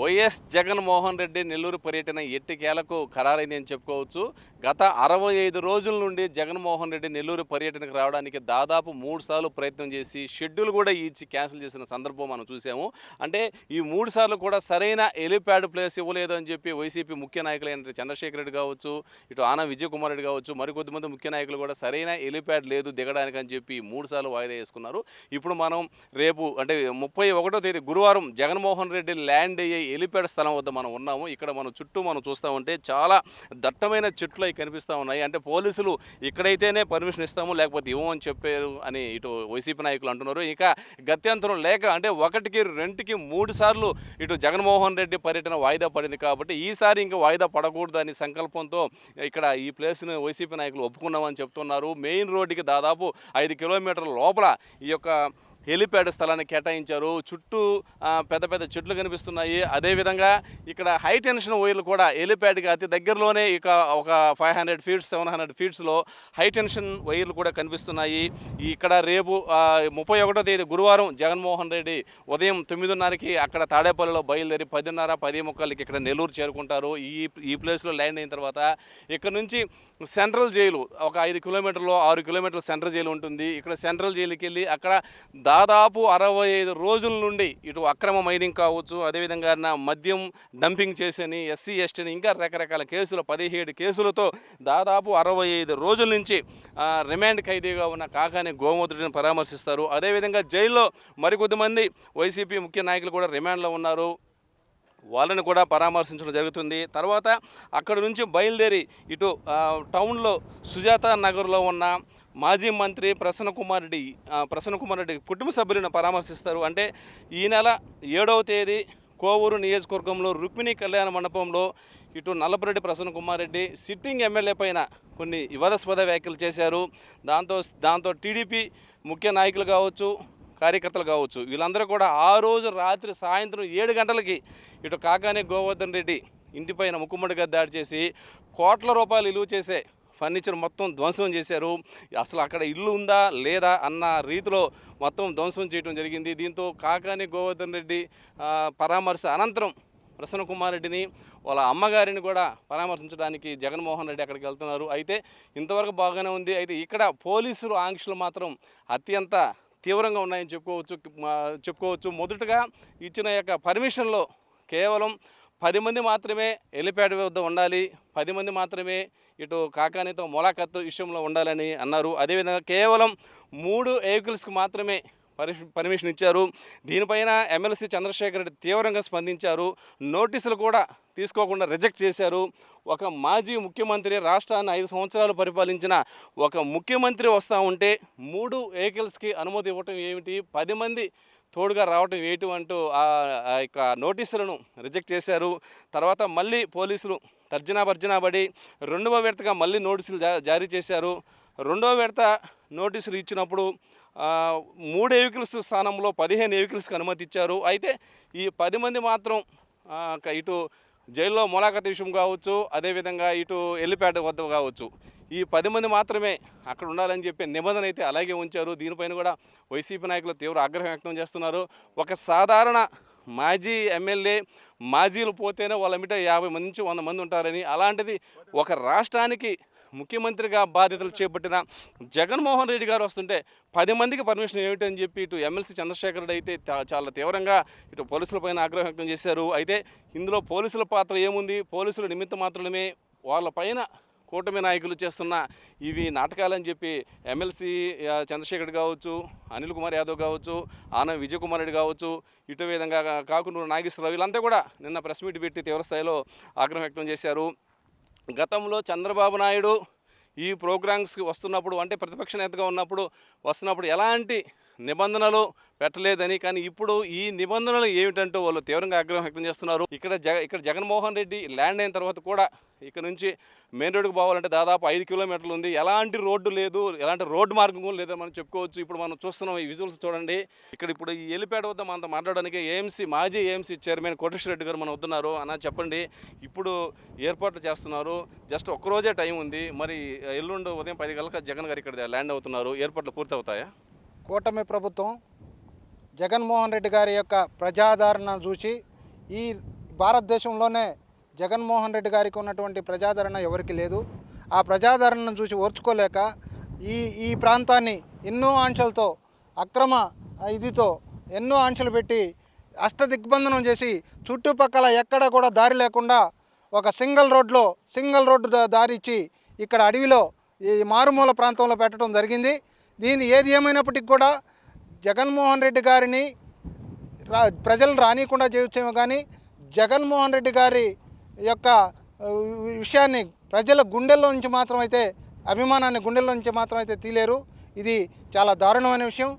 YS Jaganmohan Reddy Nellore పర్యటన ఎట్టికేలకు ఖరారైందని చెప్పుకోవచ్చు. గత అరవై ఐదు రోజుల నుండి జగన్మోహన్ రెడ్డి నెల్లూరు పర్యటనకు రావడానికి దాదాపు మూడు సార్లు ప్రయత్నం చేసి షెడ్యూల్ కూడా ఇచ్చి క్యాన్సిల్ చేసిన సందర్భం మనం చూసాము. అంటే ఈ మూడు సార్లు కూడా సరైన ఎలిప్యాడ్ ప్లేస్ ఇవ్వలేదు అని చెప్పి వైసీపీ ముఖ్య నాయకులైన చంద్రశేఖర్ రెడ్డి కావచ్చు ఇటు ఆనం విజయకుమార్ రెడ్డి కావచ్చు మరికొద్దిమంది ముఖ్య నాయకులు కూడా సరైన ఎలిప్యాడ్ లేదు దిగడానికి అని చెప్పి మూడు సార్లు వాయిదా వేసుకున్నారు. ఇప్పుడు మనం రేపు అంటే ముప్పై ఒకటో తేదీ గురువారం జగన్మోహన్ రెడ్డి ల్యాండ్ అయ్యే ఎలిపేట స్థలం వద్ద మనం ఉన్నాము. ఇక్కడ మనం చుట్టూ మనం చూస్తూ ఉంటే చాలా దట్టమైన చెట్లు అవి కనిపిస్తూ ఉన్నాయి. అంటే పోలీసులు ఇక్కడైతేనే పర్మిషన్ ఇస్తాము లేకపోతే ఇవ్వమని చెప్పారు అని ఇటు వైసీపీ నాయకులు అంటున్నారు. ఇంకా గత్యంతరం లేక అంటే ఒకటికి రెండుకి మూడు సార్లు ఇటు జగన్మోహన్ రెడ్డి పర్యటన వాయిదా పడింది కాబట్టి ఈసారి ఇంకా వాయిదా పడకూడదు అనే సంకల్పంతో ఇక్కడ ఈ ప్లేస్ని వైసీపీ నాయకులు ఒప్పుకున్నామని చెప్తున్నారు. మెయిన్ రోడ్డుకి దాదాపు ఐదు కిలోమీటర్ల లోపల ఈ యొక్క హెలిప్యాడ్ స్థలాన్ని కేటాయించారు. చుట్టూ పెద్ద పెద్ద చెట్లు కనిపిస్తున్నాయి. అదేవిధంగా ఇక్కడ హై టెన్షన్ వైర్లు కూడా హెలిప్యాడ్కి అతి దగ్గరలోనే ఇక ఒక five hundred feets seven hundred ఫీట్స్లో high tension వైర్లు కూడా కనిపిస్తున్నాయి. ఇక్కడ రేపు ముప్పై ఒకటో తేదీ గురువారం జగన్మోహన్ రెడ్డి ఉదయం తొమ్మిదిన్నరకి అక్కడ తాడేపల్లిలో బయలుదేరి పదిన్నర పది ముక్కలకి ఇక్కడ నెల్లూరు చేరుకుంటారు. ఈ ఈ ప్లేస్లో ల్యాండ్ అయిన తర్వాత ఇక్కడ నుంచి సెంట్రల్ జైలు ఒక ఐదు కిలోమీటర్లు ఆరు కిలోమీటర్ల సెంట్రల్ జైలు ఉంటుంది. ఇక్కడ సెంట్రల్ జైలుకి వెళ్ళి అక్కడ దాదాపు అరవై ఐదు రోజుల నుండి ఇటు అక్రమ మైనింగ్ కావచ్చు అదేవిధంగా నా మద్యం డంపింగ్ చేసని ఎస్సీ ఎస్టీని ఇంకా రకరకాల కేసులు పదిహేడు కేసులతో దాదాపు అరవై ఐదు రోజుల నుంచి రిమాండ్ ఖైదీగా ఉన్న కాకాని గోమూత్రుడిని పరామర్శిస్తారు. అదేవిధంగా జైల్లో మరికొద్దిమంది వైసీపీ ముఖ్య నాయకులు కూడా రిమాండ్లో ఉన్నారు. వాళ్ళని కూడా పరామర్శించడం జరుగుతుంది. తర్వాత అక్కడ నుంచి బయలుదేరి ఇటు టౌన్లో సుజాత నగర్లో ఉన్న మాజీ మంత్రి ప్రసన్న కుమార్ రెడ్డి ప్రసన్న కుమార్ రెడ్డి కుటుంబ సభ్యులను పరామర్శిస్తారు. అంటే ఈ నెల ఏడవ తేదీ కోవూరు నియోజకవర్గంలో రుక్మిణి కళ్యాణ మండపంలో ఇటు నల్లపురెడ్డి ప్రసన్న కుమార్ రెడ్డి సిట్టింగ్ ఎమ్మెల్యే పైన కొన్ని వివాదాస్పద వ్యాఖ్యలు చేశారు. దాంతో దాంతో టీడీపీ ముఖ్య నాయకులు కావచ్చు కార్యకర్తలు కావచ్చు వీళ్ళందరూ కూడా ఆ రోజు రాత్రి సాయంత్రం ఏడు గంటలకి ఇటు కాకానే గోవర్ధన్ రెడ్డి ఇంటిపైన ముక్కుమ్మడిగా దాడి చేసి కోట్ల రూపాయలు విలువ చేసే ఫర్నిచర్ మొత్తం ధ్వంసం చేశారు. అసలు అక్కడ ఇల్లు ఉందా లేదా అన్న రీతిలో మొత్తం ధ్వంసం చేయడం జరిగింది. దీంతో కాకాని గోవర్ధన్ రెడ్డి పరామర్శ అనంతరం ప్రసన్న కుమార్ రెడ్డిని వాళ్ళ అమ్మగారిని కూడా పరామర్శించడానికి జగన్మోహన్ రెడ్డి అక్కడికి వెళ్తున్నారు. అయితే ఇంతవరకు బాగానే ఉంది. అయితే ఇక్కడ పోలీసులు ఆంక్షలు మాత్రం అత్యంత తీవ్రంగా ఉన్నాయని చెప్పుకోవచ్చు. చెప్పుకోవచ్చు. మొదటగా ఇచ్చిన యొక్క పర్మిషన్లో కేవలం పది మంది మాత్రమే ఎలిప్యాడ్ వద్ద ఉండాలి పది మంది మాత్రమే ఇటు కాకానితో మొలాఖత్తు విషయంలో ఉండాలని అన్నారు. అదేవిధంగా కేవలం మూడు వెహికల్స్కి మాత్రమే పర్మిషన్ పర్మిషన్ ఇచ్చారు. దీనిపైన ఎమ్మెల్సీ చంద్రశేఖర్ రెడ్డి తీవ్రంగా స్పందించారు. నోటీసులు కూడా తీసుకోకుండా రిజెక్ట్ చేశారు. ఒక మాజీ ముఖ్యమంత్రి రాష్ట్రాన్ని ఐదు సంవత్సరాలు పరిపాలించిన ఒక ముఖ్యమంత్రి వస్తూ ఉంటే మూడు వెహికల్స్కి అనుమతి ఇవ్వటం ఏమిటి? పది మంది తోడుగా రావటం వేయటం అంటూ ఆ యొక్క నోటీసులను రిజెక్ట్ చేశారు. తర్వాత మళ్ళీ పోలీసులు తర్జనా భర్జనా పడి రెండవ విడతగా మళ్ళీ నోటీసులు జా- జారీ చేశారు. రెండవ విడత నోటీసులు ఇచ్చినప్పుడు మూడు వెహికల్స్ స్థానంలో పదిహేను వెహికల్స్కి అనుమతి ఇచ్చారు. అయితే ఈ పది మంది మాత్రం ఇటు జైల్లో ములాఖత్ విషయం కావచ్చు అదేవిధంగా ఇటు ఎల్లిపేట వద్ద కావచ్చు. ఈ పది మంది మాత్రమే అక్కడ ఉండాలని చెప్పి నిబంధన అయితే అలాగే ఉంచారు. దీనిపైన కూడా వైసీపీ నాయకులు తీవ్ర ఆగ్రహం వ్యక్తం చేస్తున్నారు. ఒక సాధారణ మాజీ ఎమ్మెల్యే మాజీలు పోతేనే వాళ్ళ మిట యాభై మంది నుంచి వంద మంది ఉంటారని అలాంటిది ఒక రాష్ట్రానికి ముఖ్యమంత్రిగా బాధ్యతలు చేపట్టిన జగన్మోహన్ రెడ్డి గారు వస్తుంటే పది మందికి పర్మిషన్ ఏమిటని చెప్పి ఇటు ఎమ్మెల్సీ చంద్రశేఖర్ రెడ్డి అయితే చాలా తీవ్రంగా ఇటు పోలీసులపైన ఆగ్రహం వ్యక్తం చేశారు. అయితే ఇందులో పోలీసుల పాత్ర ఏముంది? పోలీసుల నిమిత్త మాత్రమే వాళ్ళ పైన కూటమి నాయకులు చేస్తున్న ఇవి నాటకాలని చెప్పి ఎమ్మెల్సీ చంద్రశేఖర్ కావచ్చు అనిల్ కుమార్ యాదవ్ కావచ్చు ఆనంద్ విజయ్ కుమార్ రెడ్డి కావచ్చు ఇటు విధంగా కాకునూరు నాగేశ్వరరావు వీళ్ళంతా కూడా నిన్న ప్రెస్ మీట్ పెట్టి తీవ్రస్థాయిలో ఆగ్రహం వ్యక్తం చేశారు. గతంలో చంద్రబాబు నాయుడు ఈ ప్రోగ్రామ్స్కి వస్తున్నప్పుడు అంటే ప్రతిపక్ష నేతగా ఉన్నప్పుడు వస్తున్నప్పుడు ఎలాంటి నిబంధనలు పెట్టలేదని కానీ ఇప్పుడు ఈ నిబంధనలు ఏమిటంటూ వాళ్ళు తీవ్రంగా ఆగ్రహం వ్యక్తం చేస్తున్నారు. ఇక్కడ జగ ఇక్కడ జగన్మోహన్ రెడ్డి ల్యాండ్ అయిన తర్వాత కూడా ఇక్కడ నుంచి మెయిన్ రోడ్డుకు పోవాలంటే దాదాపు ఐదు కిలోమీటర్లు ఉంది. ఎలాంటి రోడ్డు లేదు ఎలాంటి రోడ్డు మార్గం కూడా లేదని మనం చెప్పుకోవచ్చు. ఇప్పుడు మనం చూస్తున్నాం ఈ విజువల్స్ చూడండి. ఇక్కడ ఇప్పుడు ఈ ఎలిపేట వద్ద మనతో మాట్లాడడానికి ఏఎంసీ మాజీ ఏఎంసీ చైర్మన్ కోటేశ్వర రెడ్డి గారు మనం వస్తున్నారు అన్న చెప్పండి ఇప్పుడు ఏర్పాట్లు చేస్తున్నారు. జస్ట్ ఒక్కరోజే టైం ఉంది. మరి ఎల్లుండి ఉదయం పది గంటలకు జగన్ గారు ఇక్కడ ల్యాండ్ అవుతున్నారు. ఏర్పాట్లు పూర్తి అవుతాయా కూటమి ప్రభుత్వం జగన్మోహన్ రెడ్డి గారి యొక్క ప్రజాదరణ చూసి ఈ భారతదేశంలోనే జగన్మోహన్ రెడ్డి గారికి ఉన్నటువంటి ప్రజాదరణ ఎవరికి లేదు. ఆ ప్రజాదరణను చూసి ఓర్చుకోలేక ఈ ఈ ప్రాంతాన్ని ఎన్నో ఆంక్షలతో అక్రమ ఇదితో ఎన్నో ఆంక్షలు పెట్టి అష్టదిగ్బంధనం చేసి చుట్టుపక్కల ఎక్కడ కూడా దారి లేకుండా ఒక సింగిల్ రోడ్లో సింగిల్ రోడ్డు దారి ఇచ్చి ఇక్కడ అడవిలో ఈ మారుమూల ప్రాంతంలో పెట్టడం జరిగింది. దీని ఏది ఏమైనప్పటికీ కూడా జగన్మోహన్ రెడ్డి గారిని రా ప్రజలను రానియకుండా చేయొచ్చేమో కానీ జగన్మోహన్ రెడ్డి గారి యొక్క విషయాన్ని ప్రజల గుండెల్లో నుంచి మాత్రం అయితే అభిమానాన్ని గుండెల్లో నుంచి మాత్రం అయితే తీలేరు. ఇది చాలా దారుణమైన విషయం.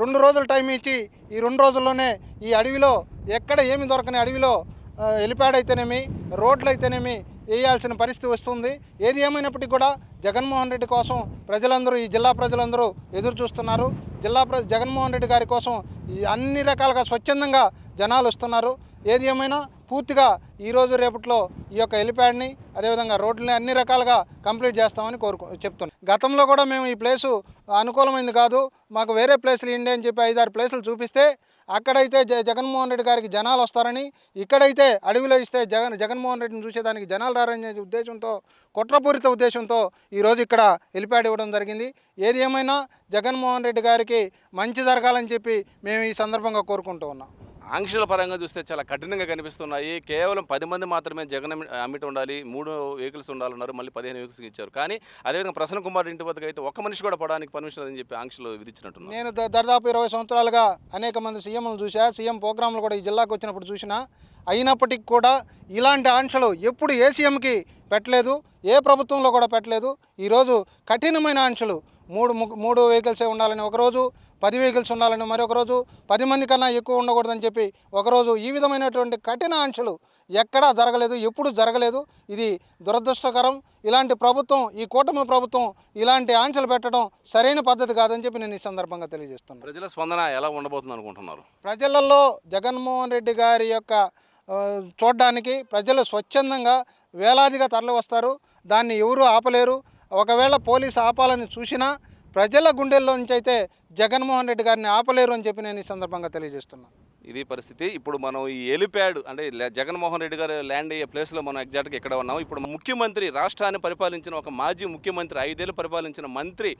రెండు రోజులు టైం ఇచ్చి ఈ రెండు రోజుల్లోనే ఈ అడవిలో ఎక్కడ ఏమి దొరకని అడవిలో హెలిప్యాడ్ అయితేనేమి రోడ్లు అయితేనేమి వేయాల్సిన పరిస్థితి వస్తుంది. ఏది ఏమైనప్పటికీ కూడా జగన్మోహన్ రెడ్డి కోసం ప్రజలందరూ ఈ జిల్లా ప్రజలందరూ ఎదురు చూస్తున్నారు. జిల్లా ప్ర జగన్మోహన్ రెడ్డి గారి కోసం అన్ని రకాలుగా స్వచ్ఛందంగా జనాలు వస్తున్నారు. ఏది ఏమైనా పూర్తిగా ఈరోజు రేపట్లో ఈ యొక్క హెలిప్యాడ్ని అదేవిధంగా రోడ్లని అన్ని రకాలుగా కంప్లీట్ చేస్తామని కోరుకు చెప్తున్నాం. గతంలో కూడా మేము ఈ ప్లేసు అనుకూలమైంది కాదు. మాకు వేరే ప్లేసులు ఇండి అని చెప్పి ఐదారు ప్లేసులు చూపిస్తే అక్కడైతే జ జగన్మోహన్ రెడ్డి గారికి జనాలు వస్తారని ఇక్కడైతే అడవిలో ఇస్తే జగన్ జగన్మోహన్ రెడ్డిని చూసేదానికి జనాలు రారనే ఉద్దేశంతో కుట్రపూరిత ఉద్దేశంతో ఈరోజు ఇక్కడ హెలిప్యాడ్ ఇవ్వడం జరిగింది. ఏది ఏమైనా జగన్మోహన్ రెడ్డి గారికి మంచి జరగాలని చెప్పి మేము ఈ సందర్భంగా కోరుకుంటూ ఉన్నాం. ఆంక్షల పరంగా చూస్తే చాలా కఠినంగా కనిపిస్తున్నాయి. కేవలం పది మంది మాత్రమే జగన్ అమ్మిట అమ్మిటి ఉండాలి మూడు వెహికల్స్ ఉండాలన్నారు మళ్ళీ పదిహేను వెహికల్స్ ఇచ్చారు. కానీ అదేవిధంగా ప్రసన్న కుమార్ ఇంటి వద్దకు అయితే ఒక్క మనిషి కూడా పడడానికి పర్మిషన్ అని చెప్పి ఆంక్షలు విధించినట్టు నేను దాదాపు ఇరవై సంవత్సరాలుగా అనేక మంది సీఎంలు చూసా సీఎం ప్రోగ్రాంలు కూడా ఈ జిల్లాకు వచ్చినప్పుడు చూసినా అయినప్పటికీ కూడా ఇలాంటి ఆంక్షలు ఎప్పుడు ఏ సీఎంకి పెట్టలేదు ఏ ప్రభుత్వంలో కూడా పెట్టలేదు. ఈరోజు కఠినమైన ఆంక్షలు మూడు ము- మూడు వెహికల్సే ఉండాలని ఒకరోజు పది వెహికల్స్ ఉండాలని మరొక రోజు పది మంది కన్నా ఎక్కువ ఉండకూడదని చెప్పి ఒకరోజు ఈ విధమైనటువంటి కఠిన ఆంక్షలు ఎక్కడా జరగలేదు ఎప్పుడు జరగలేదు. ఇది దురదృష్టకరం. ఇలాంటి ప్రభుత్వం ఈ కూటమి ప్రభుత్వం ఇలాంటి ఆంక్షలు పెట్టడం సరైన పద్ధతి కాదని చెప్పి నేను ఈ సందర్భంగా తెలియజేస్తున్నాను ప్రజల స్పందన ఎలా ఉండబోతుంది అనుకుంటున్నారు? ప్రజలలో జగన్మోహన్ రెడ్డి గారి యొక్క చూడ్డానికి ప్రజలు స్వచ్ఛందంగా వేలాదిగా తరలి వస్తారు దాన్ని ఎవరు ఆపలేరు. ఒకవేళ పోలీసు ఆపాలని చూసినా ప్రజల గుండెల్లో నుంచి అయితే జగన్మోహన్ రెడ్డి గారిని ఆపలేరు అని చెప్పి నేను ఈ సందర్భంగా తెలియజేస్తున్నాను. ఇది పరిస్థితి. ఇప్పుడు మనం ఈ ఎలిప్యాడ్ అంటే జగన్మోహన్ రెడ్డి గారు ల్యాండ్ అయ్యే ప్లేస్లో మనం ఎగ్జాక్ట్గా ఇక్కడ ఉన్నాం ఇప్పుడు ముఖ్యమంత్రి రాష్ట్రాన్ని పరిపాలించిన ఒక మాజీ ముఖ్యమంత్రి ఐదేళ్ళు పరిపాలించిన మంత్రి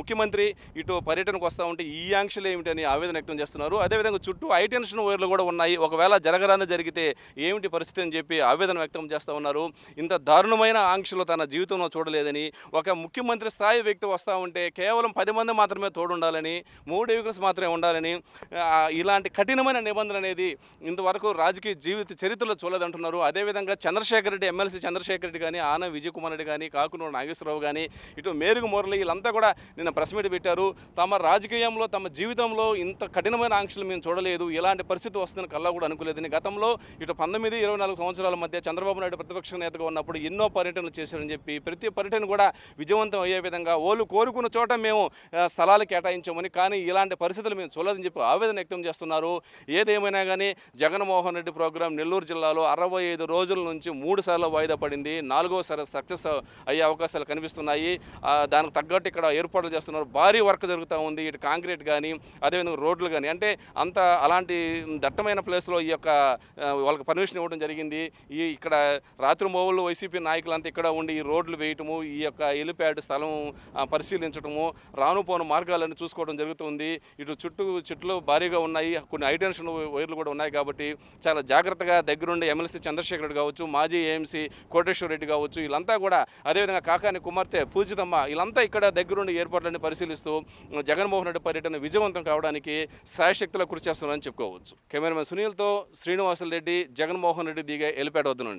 ముఖ్యమంత్రి ఇటు పర్యటనకు వస్తూ ఉంటే ఈ ఆంక్షలు ఏమిటని ఆవేదన వ్యక్తం చేస్తున్నారు. అదేవిధంగా చుట్టూ ఐటెన్షన్ వైర్లు కూడా ఉన్నాయి. ఒకవేళ జరగరాని జరిగితే ఏమిటి పరిస్థితి అని చెప్పి ఆవేదన వ్యక్తం చేస్తూ ఉన్నారు. ఇంత దారుణమైన ఆంక్షలు తన జీవితంలో చూడలేదని ఒక ముఖ్యమంత్రి స్థాయి వ్యక్తి వస్తూ ఉంటే కేవలం పది మంది మాత్రమే తోడుండాలని మూడు వెహికల్స్ మాత్రమే ఉండాలని ఇలాంటి కఠినమైన నిబంధన అనేది ఇంతవరకు రాజకీయ జీవిత చరిత్రలో చూడలేదంటున్నారు. అదేవిధంగా చంద్రశేఖర్ రెడ్డి ఎమ్మెల్సీ చంద్రశేఖర్ రెడ్డి కానీ ఆన విజయ్ కుమార్ రెడ్డి కానీ కాకునూరు నాగేశ్వరరావు కానీ ఇటు మేరుగు మురళి వీళ్ళంతా కూడా నిన్న ప్రెస్ మీట్ పెట్టారు. తమ రాజకీయంలో తమ జీవితంలో ఇంత కఠినమైన ఆంక్షలు మేము చూడలేదు. ఇలాంటి పరిస్థితి వస్తుందని కల్లా కూడా అనుకోలేదని గతంలో ఇటు పంతొమ్మిది ఇరవై నాలుగు సంవత్సరాల మధ్య చంద్రబాబు నాయుడు ప్రతిపక్ష నేతగా ఉన్నప్పుడు ఎన్నో పర్యటనలు చేశారని చెప్పి ప్రతి పర్యటన కూడా విజయవంతం అయ్యే విధంగా ఓళ్ళు కోరుకున్న చోట మేము స్థలాలు కేటాయించామని కానీ ఇలాంటి పరిస్థితులు మేము చూడలేదని చెప్పి ఆవేదన వ్యక్తం చేస్తున్నారు. ఏదేమైనా కానీ జగన్మోహన్ రెడ్డి ప్రోగ్రాం నెల్లూరు జిల్లాలో అరవై ఐదు రోజుల నుంచి మూడు సార్లు వాయిదా పడింది. నాలుగోసారి సక్సెస్ అయ్యే అవకాశాలు కనిపిస్తున్నాయి. దానికి తగ్గట్టు ఇక్కడ ఏర్పాట్లు చేస్తున్నారు. భారీ వర్క్ జరుగుతూ ఉంది. ఇటు కాంక్రీట్ కానీ అదేవిధంగా రోడ్లు కానీ అంటే అంత అలాంటి దట్టమైన ప్లేస్లో ఈ యొక్క వాళ్ళకి పర్మిషన్ ఇవ్వడం జరిగింది. ఈ ఇక్కడ రాత్రి మోవులు వైసీపీ నాయకులంతా ఇక్కడ ఉండి ఈ రోడ్లు వేయటము ఈ యొక్క ఎలిప్యాడ్ స్థలం పరిశీలించడము రాను పోను మార్గాలను చూసుకోవడం జరుగుతుంది. ఇటు చుట్టూ చెట్లు భారీగా ఉన్నాయి. కొన్ని హైటెన్షన్ వైర్లు కూడా ఉన్నాయి కాబట్టి చాలా జాగ్రత్తగా దగ్గరుండి ఎమ్మెల్సీ చంద్రశేఖర్ రెడ్డి కావచ్చు మాజీ ఏఎంసీ కోటేశ్వర రెడ్డి కావచ్చు వీళ్ళంతా కూడా అదేవిధంగా కాకాని కుమార్తె పూజితమ్మ వీళ్ళంతా ఇక్కడ దగ్గరుండి ఏర్పాట్లన్నీ పరిశీలిస్తూ జగన్మోహన్ రెడ్డి పర్యటన విజయవంతం కావడానికి శాయశక్తుల కృషి చేస్తున్నారని చెప్పుకోవచ్చు. కెమెరామెన్ సునీల్తో శ్రీనివాసులు రెడ్డి జగన్మోహన్ రెడ్డి దిగే ఎలిపేట వద్ద